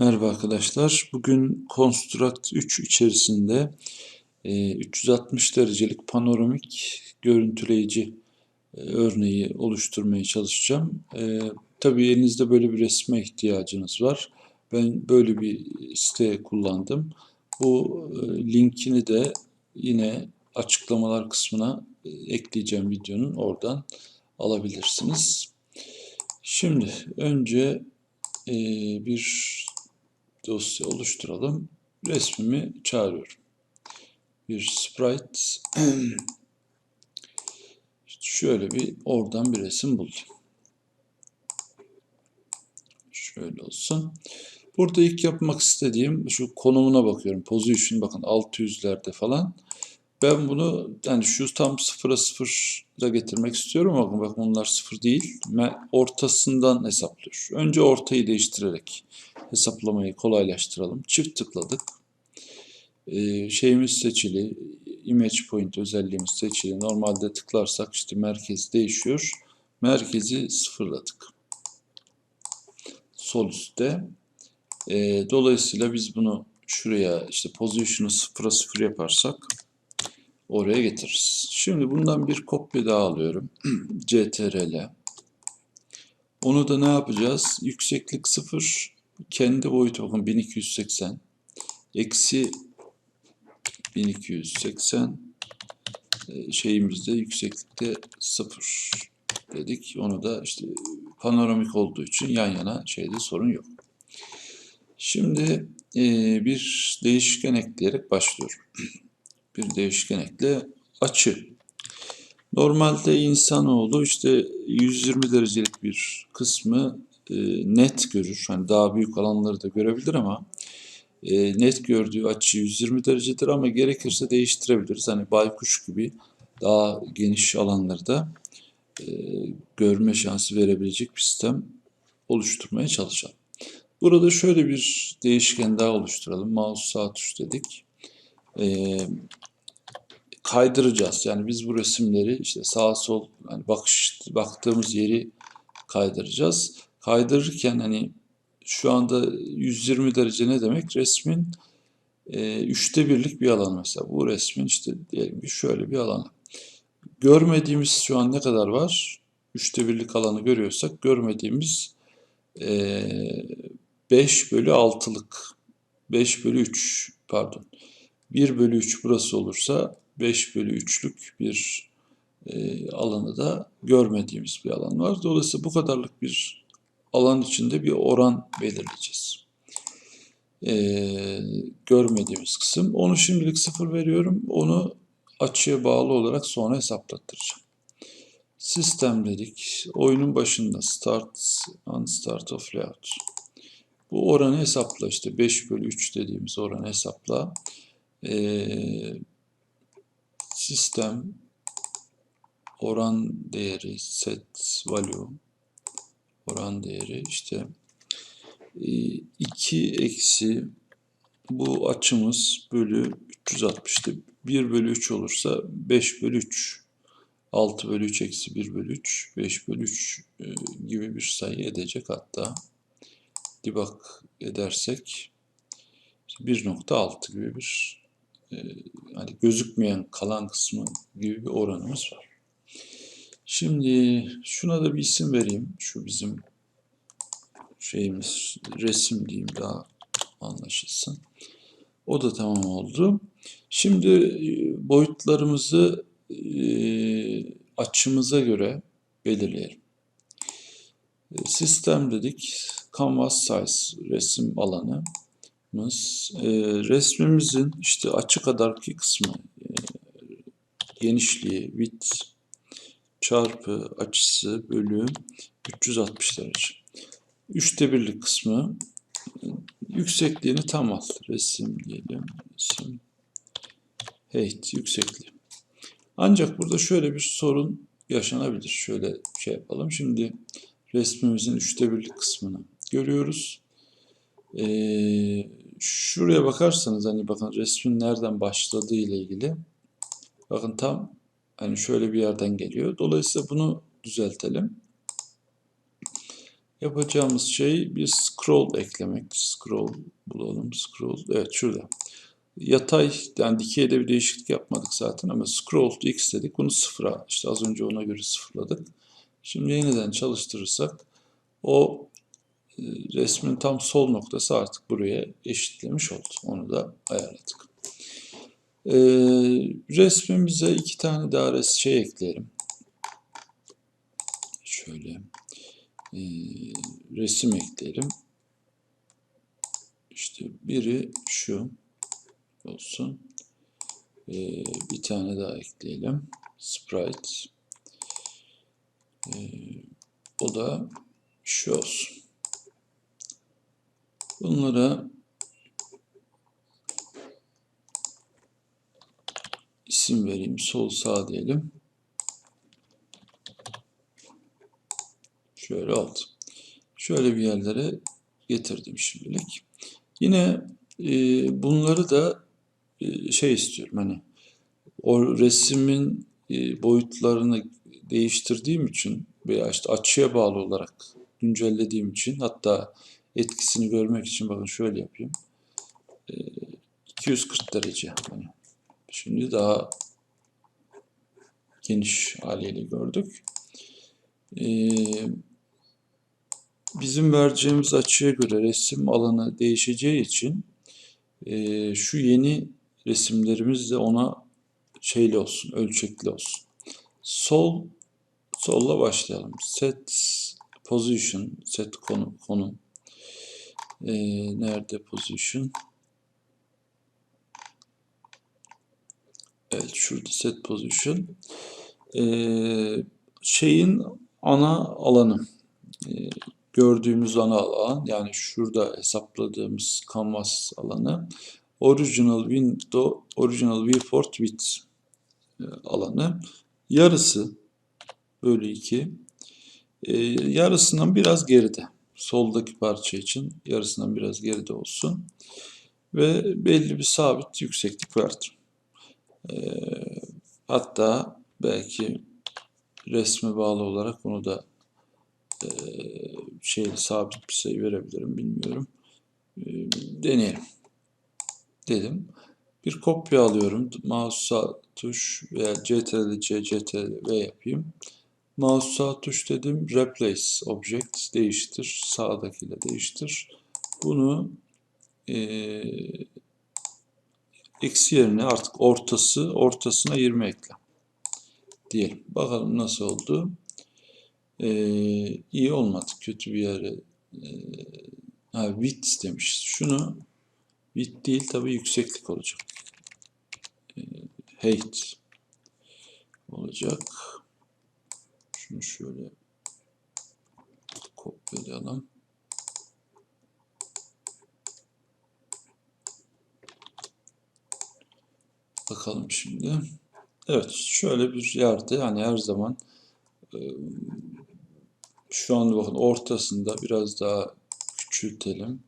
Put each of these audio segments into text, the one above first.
Merhaba arkadaşlar. Bugün Construct 3 içerisinde e, 360 derecelik panoramik görüntüleyici e, örneği oluşturmaya çalışacağım. E, tabii elinizde böyle bir resme ihtiyacınız var. Ben böyle bir site kullandım. Bu e, linkini de yine açıklamalar kısmına e, ekleyeceğim videonun oradan alabilirsiniz. Şimdi önce e, bir dosya oluşturalım. Resmimi çağırıyorum. Bir sprite şöyle bir oradan bir resim buldum. Şöyle olsun. Burada ilk yapmak istediğim şu konumuna bakıyorum. Position bakın 600'lerde falan. Ben bunu yani şu tam sıfıra sıfıra getirmek istiyorum ama bakın bunlar sıfır değil. Ortasından hesaplıyor. Önce ortayı değiştirerek hesaplamayı kolaylaştıralım. Çift tıkladık. Ee, şeyimiz seçili. Image point özelliğimiz seçili. Normalde tıklarsak işte merkez değişiyor. Merkezi sıfırladık. Sol üstte. Ee, dolayısıyla biz bunu şuraya işte position'ı sıfıra sıfır yaparsak oraya getiririz. Şimdi bundan bir kopya daha alıyorum. CTRL. Onu da ne yapacağız? Yükseklik 0, kendi boyutu bakın 1280. Eksi 1280 e, şeyimizde yükseklikte 0 dedik. Onu da işte panoramik olduğu için yan yana şeyde sorun yok. Şimdi e, bir değişken ekleyerek başlıyorum. bir değişken ekle açı. Normalde insanoğlu işte 120 derecelik bir kısmı e, net görür. Hani daha büyük alanları da görebilir ama e, net gördüğü açı 120 derecedir ama gerekirse değiştirebiliriz. Hani baykuş gibi daha geniş alanları da e, görme şansı verebilecek bir sistem oluşturmaya çalışalım. Burada şöyle bir değişken daha oluşturalım. Mouse sağ tuş dedik. E, kaydıracağız. Yani biz bu resimleri işte sağ sol yani bakış baktığımız yeri kaydıracağız. Kaydırırken hani şu anda 120 derece ne demek? Resmin e, üçte birlik bir alan mesela. Bu resmin işte diyelim ki şöyle bir alanı. Görmediğimiz şu an ne kadar var? Üçte birlik alanı görüyorsak görmediğimiz e, 5 bölü 6'lık 5 bölü 3 pardon 1 bölü 3 burası olursa 5 bölü 3'lük bir e, alanı da görmediğimiz bir alan var. Dolayısıyla bu kadarlık bir alan içinde bir oran belirleyeceğiz. E, görmediğimiz kısım. Onu şimdilik sıfır veriyorum. Onu açıya bağlı olarak sonra hesaplattıracağım. Sistem dedik. Oyunun başında start on start of layout. Bu oranı hesapla işte 5 bölü 3 dediğimiz oranı hesapla. Ee, sistem oran değeri set value oran değeri işte 2 e, eksi bu açımız bölü 360'tı. 1 bölü 3 olursa 5 bölü 3 6 bölü 3 eksi 1 bölü 3 5 bölü 3 e, gibi bir sayı edecek hatta debug edersek 1.6 gibi bir e, hani gözükmeyen kalan kısmı gibi bir oranımız var. Şimdi şuna da bir isim vereyim. Şu bizim şeyimiz resim diyeyim daha anlaşılsın. O da tamam oldu. Şimdi e, boyutlarımızı e, açımıza göre belirleyelim. E, sistem dedik. Canvas size resim alanı e, resmimizin işte açı kadarki kısmı genişliği width çarpı açısı bölü 360 derece. Üçte birlik kısmı yüksekliğini tam al. Resim diyelim. Resim height yüksekliği. Ancak burada şöyle bir sorun yaşanabilir. Şöyle şey yapalım. Şimdi resmimizin üçte birlik kısmını görüyoruz. Ee, şuraya bakarsanız hani bakın resmin nereden başladığı ile ilgili bakın tam hani şöyle bir yerden geliyor. Dolayısıyla bunu düzeltelim. Yapacağımız şey bir scroll eklemek. Scroll bulalım. Scroll. Evet şurada. Yatay yani dikeyde bir değişiklik yapmadık zaten ama scroll x dedik. Bunu sıfıra işte az önce ona göre sıfırladık. Şimdi yeniden çalıştırırsak o e, resmin tam sol noktası artık buraya eşitlemiş oldu. Onu da ayarladık. Ee, resmimize iki tane daha şey ekleyelim. Şöyle e, resim ekleyelim. İşte biri şu olsun. Ee, bir tane daha ekleyelim. Sprite. Ee, o da şu olsun. Bunlara isim vereyim. Sol sağ diyelim. Şöyle oldu. Şöyle bir yerlere getirdim şimdilik. Yine e, bunları da e, şey istiyorum hani o resmin e, boyutlarını değiştirdiğim için veya işte açıya bağlı olarak güncellediğim için hatta etkisini görmek için bakın şöyle yapayım. E, 240 derece hani şimdi daha geniş haliyle gördük. E, bizim vereceğimiz açıya göre resim alanı değişeceği için e, şu yeni resimlerimiz de ona şeyli olsun, ölçekli olsun. Sol solla başlayalım. Set position, set konu, konum. E, nerede position? Evet, şurada set position. E, şeyin ana alanı. E, gördüğümüz ana alan yani şurada hesapladığımız canvas alanı original window original viewport width e, alanı yarısı bölü 2 e, yarısından biraz geride soldaki parça için yarısından biraz geride olsun ve belli bir sabit yükseklik verdim. E, hatta belki resme bağlı olarak onu da e, şey sabit bir sayı verebilirim bilmiyorum. E, deneyelim. Dedim. Bir kopya alıyorum. Mouse sağ tuş veya CTRL C, CTRL V yapayım. Mouse sağ tuş dedim. Replace object değiştir. Sağdakiyle değiştir. Bunu e, eksi yerine artık ortası ortasına 20 ekle. Diyelim. Bakalım nasıl oldu. Ee, iyi olmadı. Kötü bir yere e, ha, width demiş. Şunu width değil tabi yükseklik olacak. E, height olacak. Şunu şöyle kopyalayalım. Bakalım şimdi. Evet şöyle bir yerde hani her zaman e, şu anda bakın ortasında biraz daha küçültelim.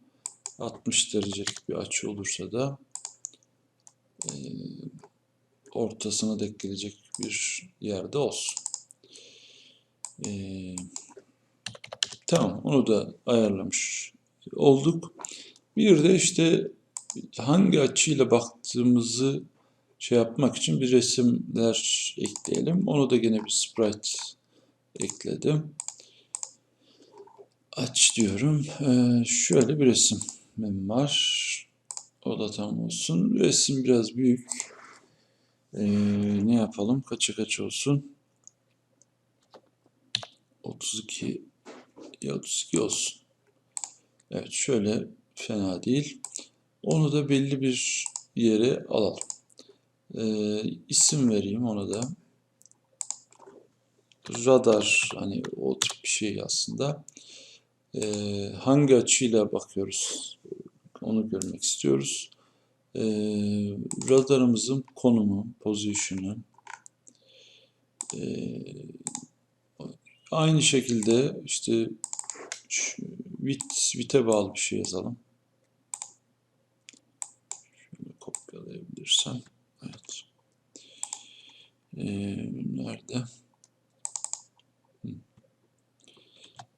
60 derecelik bir açı olursa da e, ortasına denk gelecek bir yerde olsun. E, tamam onu da ayarlamış olduk. Bir de işte hangi açıyla baktığımızı şey yapmak için bir resimler ekleyelim. Onu da yine bir sprite ekledim. Aç diyorum. Ee, şöyle bir resimim var. O da tam olsun. Resim biraz büyük. Ee, ne yapalım? Kaça kaç olsun? 32 ya 32 olsun. Evet şöyle fena değil. Onu da belli bir yere alalım. Ee, isim vereyim ona da. Radar hani o tip bir şey aslında. Ee, hangi açıyla bakıyoruz? Onu görmek istiyoruz. Ee, radarımızın konumu, pozisyonu. Ee, aynı şekilde işte bit, bite bağlı bir şey yazalım. Şöyle kopyalayabilirsem. Evet. Ee, nerede?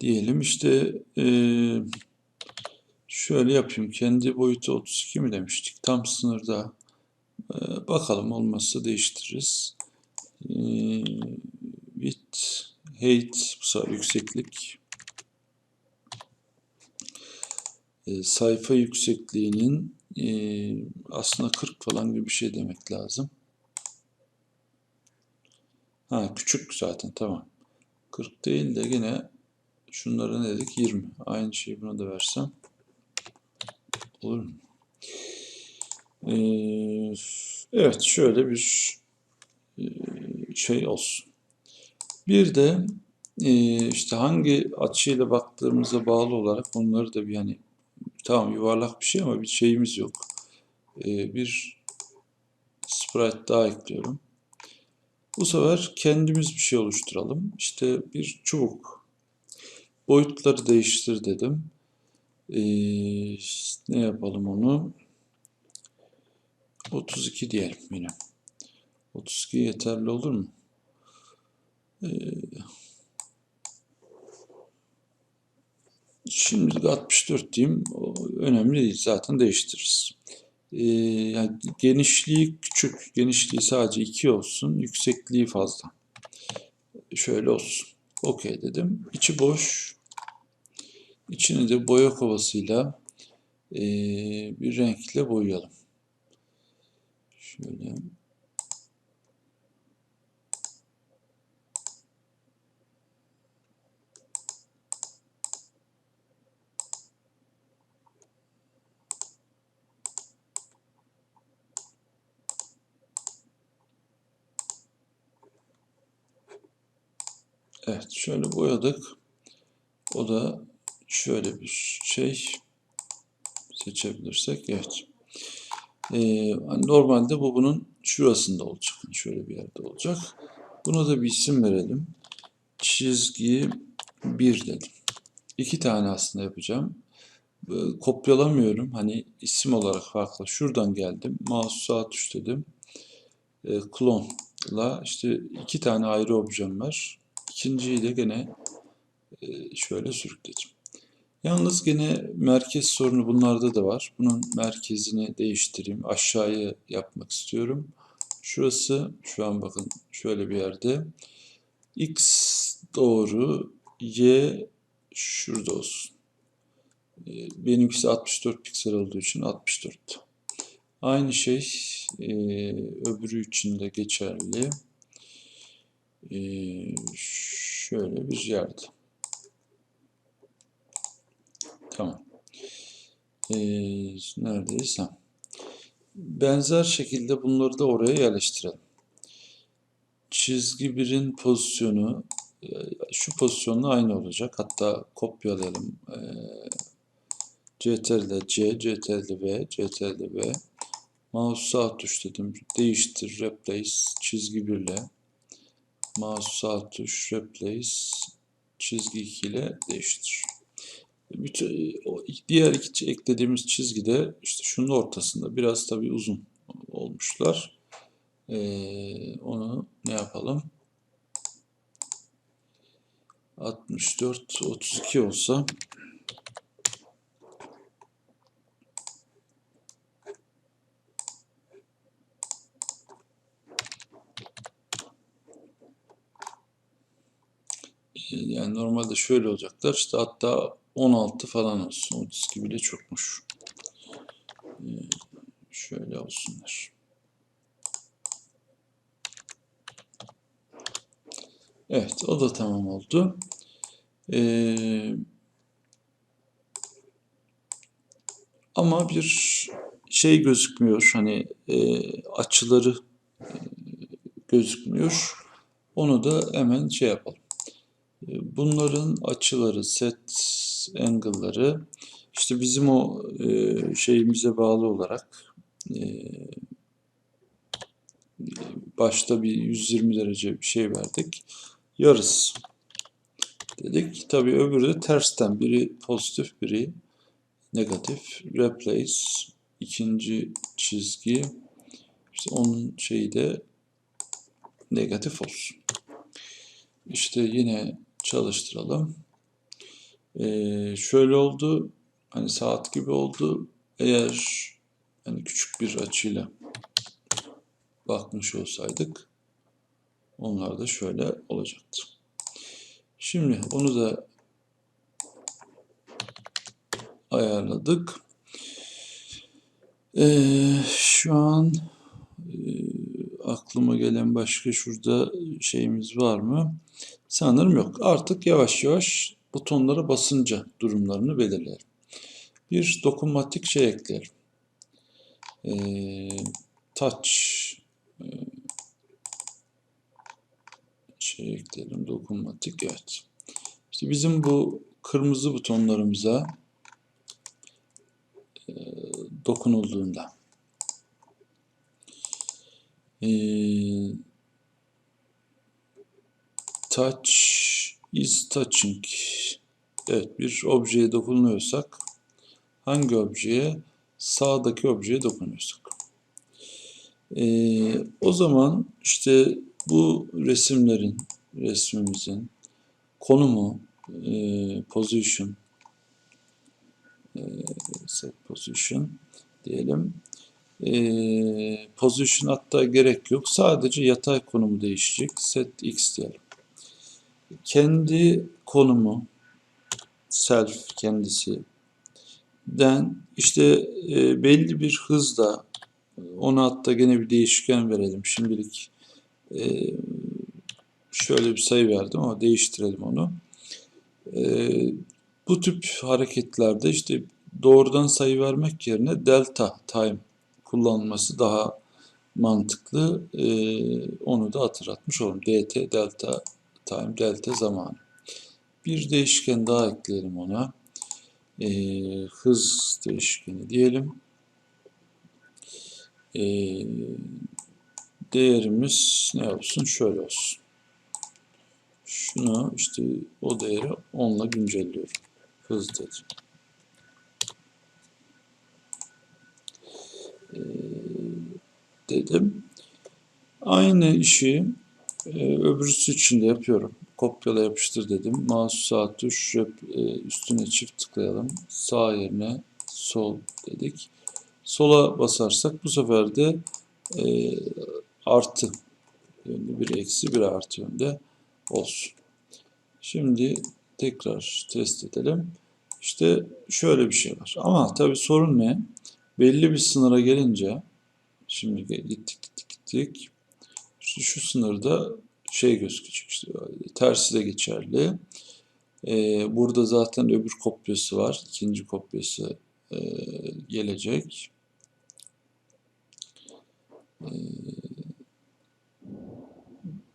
diyelim işte eee, şöyle yapayım. Kendi boyutu 32 mi demiştik? Tam sınırda. Eee, bakalım olmazsa değiştiririz. Eee, width, height bu sefer yükseklik. Eee, sayfa yüksekliğinin eee, aslında 40 falan gibi bir şey demek lazım. Ha küçük zaten tamam. 40 değil de yine şunlara ne dedik? 20. Aynı şeyi buna da versem olur mu? Ee, evet şöyle bir e, şey olsun. Bir de e, işte hangi açıyla baktığımıza bağlı olarak onları da bir hani tamam yuvarlak bir şey ama bir şeyimiz yok. Ee, bir sprite daha ekliyorum. Bu sefer kendimiz bir şey oluşturalım. İşte bir çubuk. Boyutları değiştir dedim. Ee, ne yapalım onu? 32 diyelim yine. 32 yeterli olur mu? Ee, şimdilik 64 diyeyim. Önemli değil. Zaten değiştiririz. Ee, yani genişliği küçük. Genişliği sadece 2 olsun. Yüksekliği fazla. Şöyle olsun. Okey dedim. İçi boş. İçini de boya kovasıyla ee, bir renkle boyayalım. Şöyle. Evet, şöyle boyadık. O da şöyle bir şey seçebilirsek. Evet. Ee, normalde bu bunun şurasında olacak. Hani Şöyle bir yerde olacak. Buna da bir isim verelim. Çizgi 1 dedim. İki tane aslında yapacağım. Ee, kopyalamıyorum. Hani isim olarak farklı. Şuradan geldim. Mouse sağ tuş dedim. Ee, clone'la işte iki tane ayrı objem var. İkinciyi de gene e, şöyle sürükledim. Yalnız gene merkez sorunu bunlarda da var. Bunun merkezini değiştireyim. Aşağıya yapmak istiyorum. Şurası şu an bakın şöyle bir yerde. X doğru, Y şurada olsun. E, Benimkisi 64 piksel olduğu için 64. Aynı şey e, öbürü için de geçerli. E, şöyle bir yerde. Tamam. Ee, neredeyiz? Ha. Benzer şekilde bunları da oraya yerleştirelim. Çizgi birin pozisyonu e, şu pozisyonla aynı olacak. Hatta kopyalayalım. Ee, CTRL C, CTRL V, CTRL V. Mouse sağ tuş dedim. Değiştir, replace, çizgi birle. Mouse tuş, replace, çizgi 2 ile değiştir. Bütün, o diğer iki eklediğimiz çizgi de işte şunun ortasında. Biraz tabii uzun olmuşlar. Ee, onu ne yapalım? 64, 32 olsa yani normalde şöyle olacaklar. İşte hatta 16 falan olsun. 32 bile çokmuş. Ee, şöyle olsunlar. Evet, o da tamam oldu. Ee, ama bir şey gözükmüyor. Hani e, açıları e, gözükmüyor. Onu da hemen şey yapalım. E, Bunların açıları, set angle'ları işte bizim o e, şeyimize bağlı olarak e, başta bir 120 derece bir şey verdik. Yarısı dedik. Tabii öbürü de tersten. Biri pozitif, biri negatif. Replace ikinci çizgi işte onun şeyi de negatif olsun. İşte yine çalıştıralım. Ee, şöyle oldu. Hani saat gibi oldu. Eğer hani küçük bir açıyla bakmış olsaydık onlar da şöyle olacaktı. Şimdi onu da ayarladık. Ee, şu an e, aklıma gelen başka şurada şeyimiz var mı? Sanırım yok. Artık yavaş yavaş butonlara basınca durumlarını belirleyelim. Bir dokunmatik şey ekleyelim. Ee, touch e, şey ekleyelim. Dokunmatik evet. İşte bizim bu kırmızı butonlarımıza e, dokunulduğunda e, touch is touching evet bir objeye dokunuyorsak hangi objeye sağdaki objeye dokunuyorsak e, o zaman işte bu resimlerin resmimizin konumu e, position e, set position diyelim. E, position hatta gerek yok. Sadece yatay konumu değişecek. Set x diyelim. Kendi konumu self kendisi den işte e, belli bir hızla ona hatta gene bir değişken verelim. Şimdilik e, şöyle bir sayı verdim ama değiştirelim onu. E, bu tip hareketlerde işte doğrudan sayı vermek yerine delta time kullanılması daha mantıklı. E, onu da hatırlatmış olalım. dt delta time delta zamanı. Bir değişken daha ekleyelim ona. E, hız değişkeni diyelim. E, değerimiz ne olsun? Şöyle olsun. Şunu işte o değeri 10 ile güncelliyorum. Hız dedim. Ee, dedim. Aynı işi e, öbürsü için de yapıyorum. Kopyala yapıştır dedim. Mouse sağ tuş e, üstüne çift tıklayalım. Sağ yerine sol dedik. Sola basarsak bu sefer de e, artı yönde bir eksi bir artı yönde olsun. Şimdi tekrar test edelim. İşte şöyle bir şey var. Ama tabii sorun ne? Belli bir sınıra gelince şimdi gittik gittik gittik. İşte şu sınırda şey gözükecek işte tersi de geçerli. Ee, burada zaten öbür kopyası var. İkinci kopyası e, gelecek. Ee,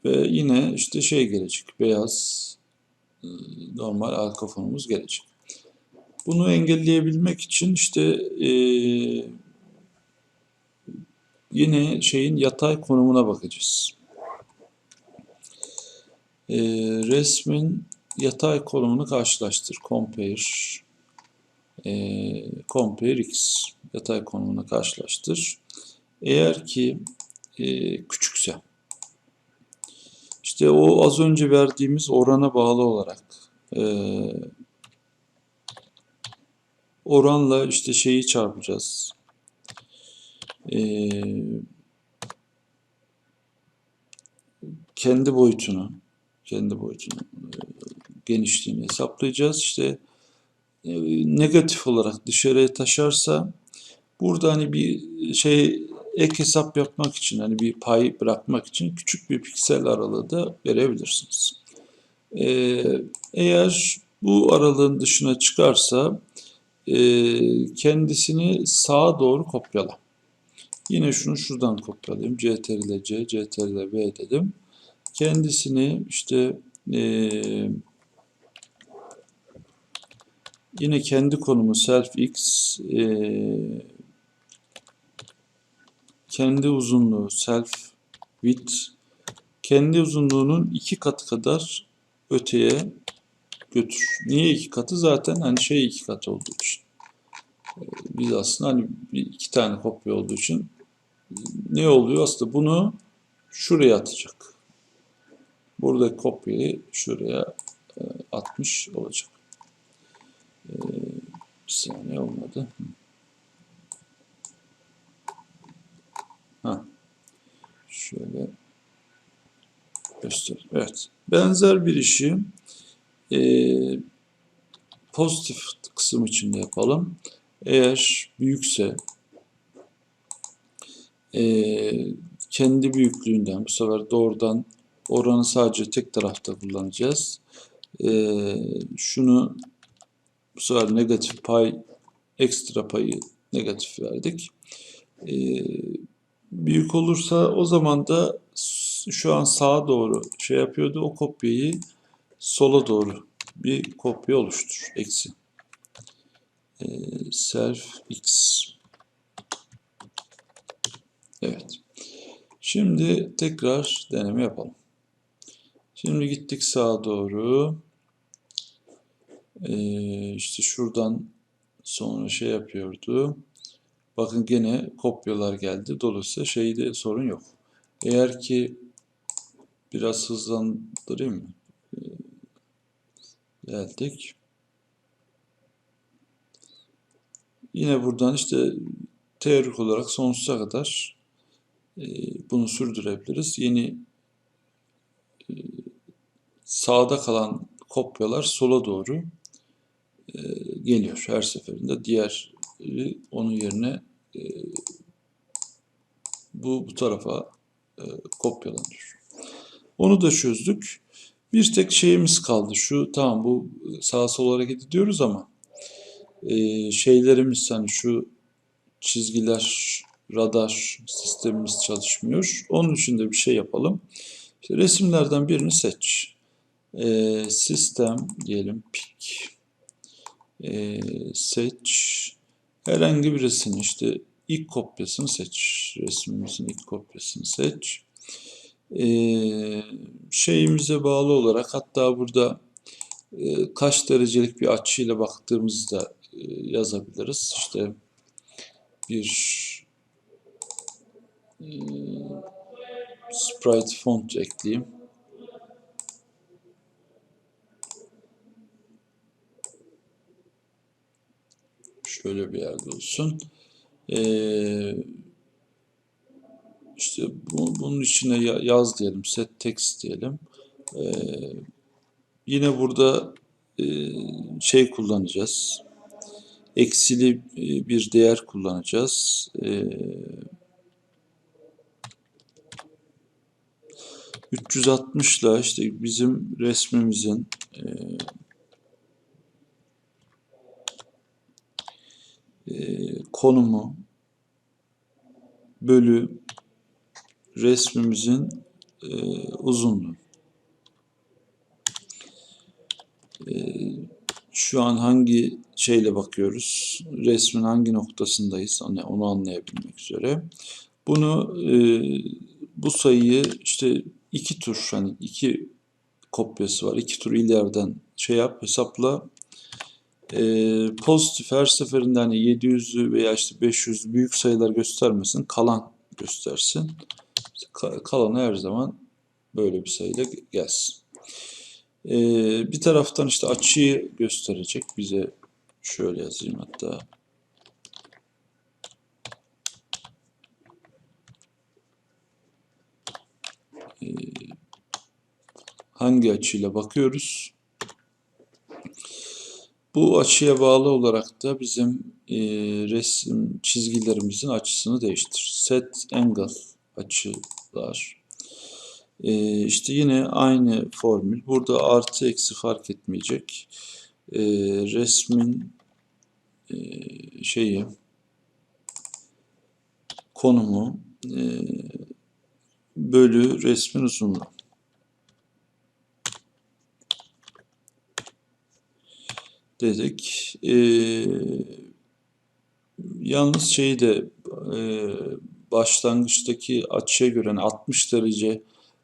ve yine işte şey gelecek. Beyaz e, normal arka fonumuz gelecek. Bunu engelleyebilmek için işte e, yine şeyin yatay konumuna bakacağız. E, resmin yatay konumunu karşılaştır. Compare e, compare x yatay konumunu karşılaştır. Eğer ki e, küçükse işte o az önce verdiğimiz orana bağlı olarak e, oranla işte şeyi çarpacağız. E, kendi boyutunu kendi boyutunu e, genişliğini hesaplayacağız. İşte e, negatif olarak dışarıya taşarsa burada hani bir şey ek hesap yapmak için hani bir pay bırakmak için küçük bir piksel aralığı da verebilirsiniz. Ee, eğer bu aralığın dışına çıkarsa e, kendisini sağa doğru kopyala. Yine şunu şuradan kopyalayayım. CTRL C, CTRL V dedim. Kendisini işte e, yine kendi konumu self x e, kendi uzunluğu self width kendi uzunluğunun iki katı kadar öteye götür. Niye iki katı? Zaten hani şey iki katı olduğu için. Ee, biz aslında hani iki tane kopya olduğu için ne oluyor? Aslında bunu şuraya atacak. Burada kopyayı şuraya e, atmış olacak. Bir saniye olmadı. Ha. Şöyle göster. Evet. Benzer bir işi eee, pozitif kısım içinde yapalım. Eğer büyükse eee, kendi büyüklüğünden bu sefer doğrudan oranı sadece tek tarafta kullanacağız. Eee, şunu bu sefer negatif pay ekstra payı negatif verdik. Eee, büyük olursa o zaman da şu an sağa doğru şey yapıyordu. O kopyayı sola doğru bir kopya oluştur. Eksi. Eee, self x. Evet. Şimdi tekrar deneme yapalım. Şimdi gittik sağa doğru. Ee, işte şuradan sonra şey yapıyordu. Bakın gene kopyalar geldi. Dolayısıyla şeyde sorun yok. Eğer ki biraz hızlandırayım mı? Ee, Geldik. Yine buradan işte teorik olarak sonsuza kadar bunu sürdürebiliriz. Yeni sağda kalan kopyalar sola doğru e, geliyor her seferinde. Diğer onun yerine e, bu bu tarafa e, kopyalanıyor. Onu da çözdük. Bir tek şeyimiz kaldı. Şu tamam bu sağa sola hareket ediyoruz ama e, şeylerimiz hani şu çizgiler radar sistemimiz çalışmıyor. Onun için de bir şey yapalım. İşte resimlerden birini seç. E, sistem diyelim pick. E, seç. Herhangi birisini işte ilk kopyasını seç. Resmimizin ilk kopyasını seç. E, şeyimize bağlı olarak hatta burada e, kaç derecelik bir açıyla baktığımızda e, yazabiliriz. İşte bir sprite font ekleyeyim. Şöyle bir yerde olsun. Ee, işte bu, bunun içine ya- yaz diyelim, set text diyelim. Ee, yine burada e, şey kullanacağız. Eksili e, bir değer kullanacağız. Ee, 360 ile işte bizim resmimizin e, e, konumu bölü resmimizin e, uzunluğu. E, şu an hangi şeyle bakıyoruz? Resmin hangi noktasındayız? Onu anlayabilmek üzere. Bunu e, bu sayıyı işte iki tur hani iki kopyası var. iki tur ileriden şey yap hesapla. Ee, pozitif her seferinde hani 700'ü veya işte 500 büyük sayılar göstermesin. Kalan göstersin. Ka- kalanı her zaman böyle bir sayıyla gelsin. Ee, bir taraftan işte açıyı gösterecek bize. Şöyle yazayım hatta. Hangi açıyla bakıyoruz? Bu açıya bağlı olarak da bizim e, resim çizgilerimizin açısını değiştir. Set angle açılar. E, işte yine aynı formül. Burada artı eksi fark etmeyecek. E, resmin e, şeyi konumu e, bölü resmin uzunluğu. dedik. Ee, yalnız şeyi de e, başlangıçtaki açıya göre hani 60 derece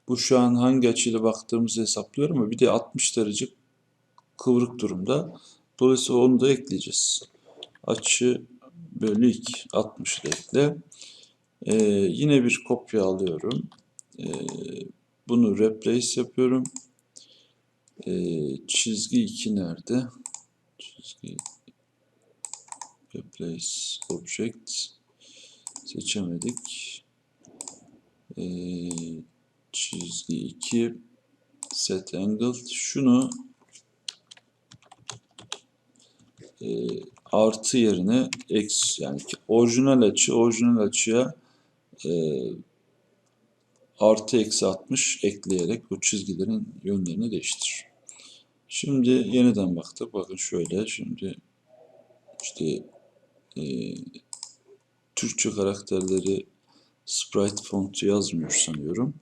bu şu an hangi açıyla baktığımızı hesaplıyorum ama bir de 60 derece kıvrık durumda. Dolayısıyla onu da ekleyeceğiz. Açı bölü 2 60 ile ekle. Ee, yine bir kopya alıyorum. Ee, bunu replace yapıyorum. Ee, çizgi 2 nerede? Çizgi Place Object seçemedik. Ee, çizgi 2 Set Angle. Şunu e, artı yerine x yani orijinal açı orijinal açıya e, artı eksi 60 ekleyerek bu çizgilerin yönlerini değiştir. Şimdi yeniden baktık. Bakın şöyle şimdi işte e, Türkçe karakterleri sprite font yazmıyor sanıyorum.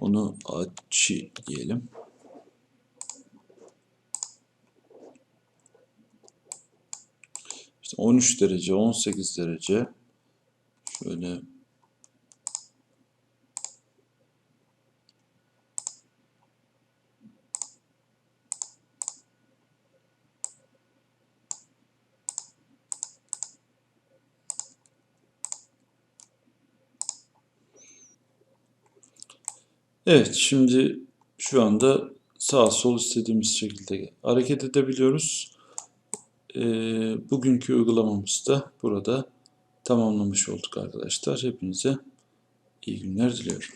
Onu açı diyelim. İşte 13 derece, 18 derece. Şöyle Evet, şimdi şu anda sağ sol istediğimiz şekilde hareket edebiliyoruz. Ee, bugünkü uygulamamızı da burada tamamlamış olduk arkadaşlar. Hepinize iyi günler diliyorum.